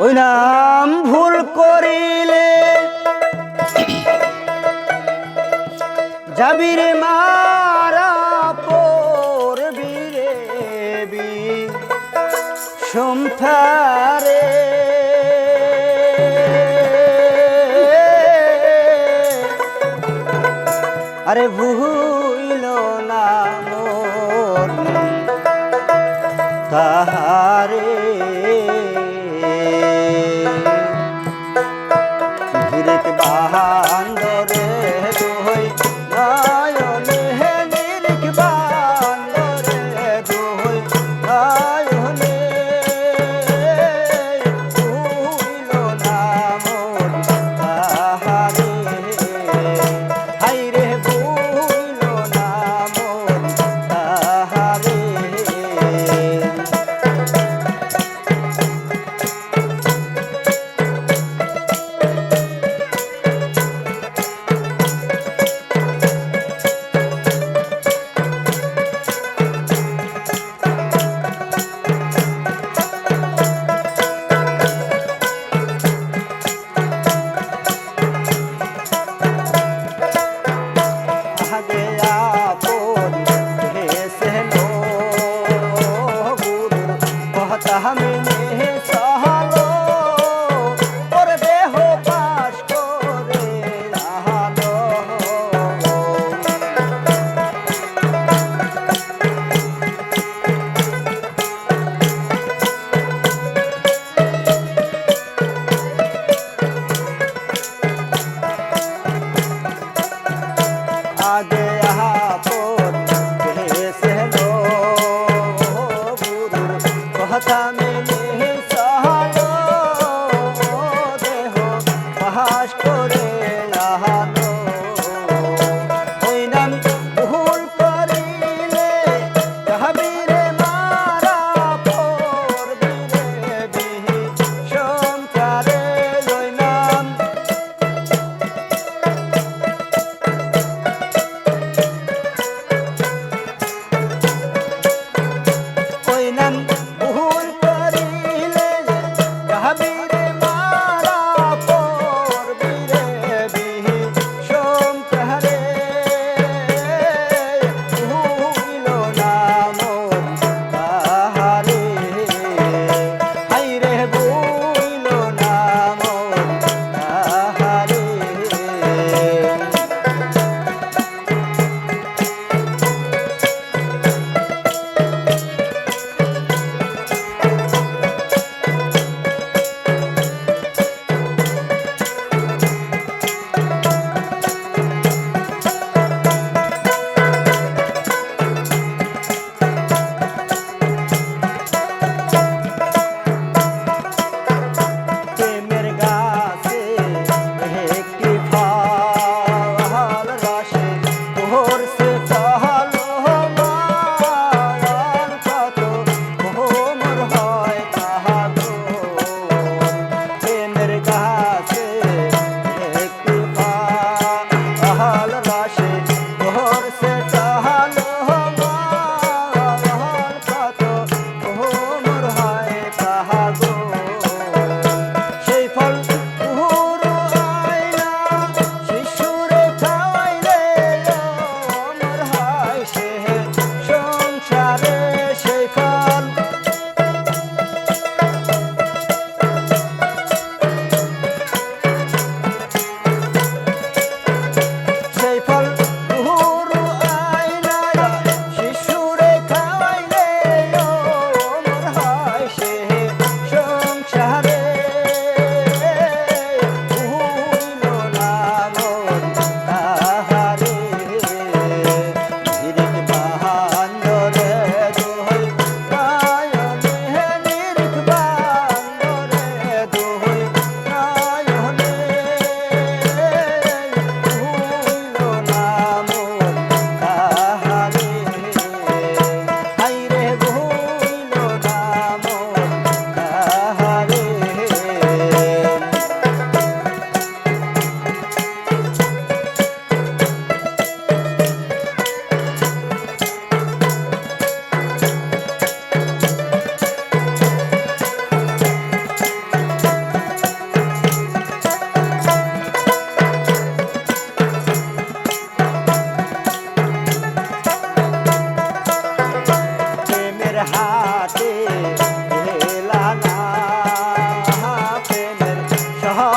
ওই নাম ভুল করিলে যাবিরে মারা পড়বি রে বি সম্থারে। আরে ভুইল না মোর তাহারে ভেসে লো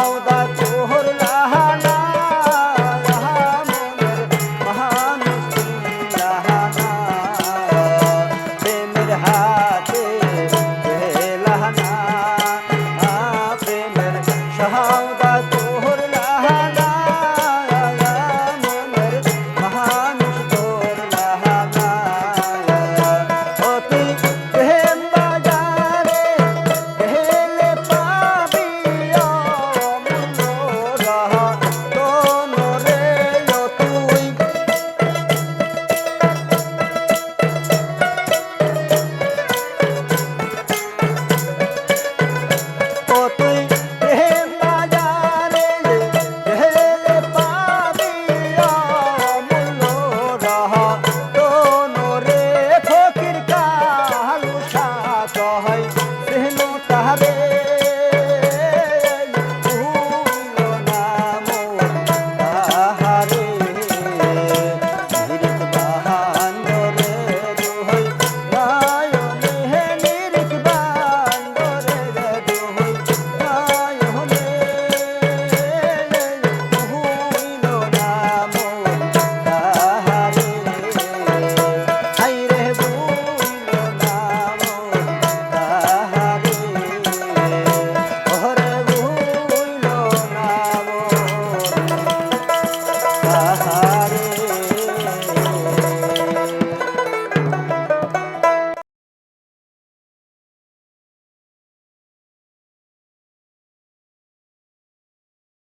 দাও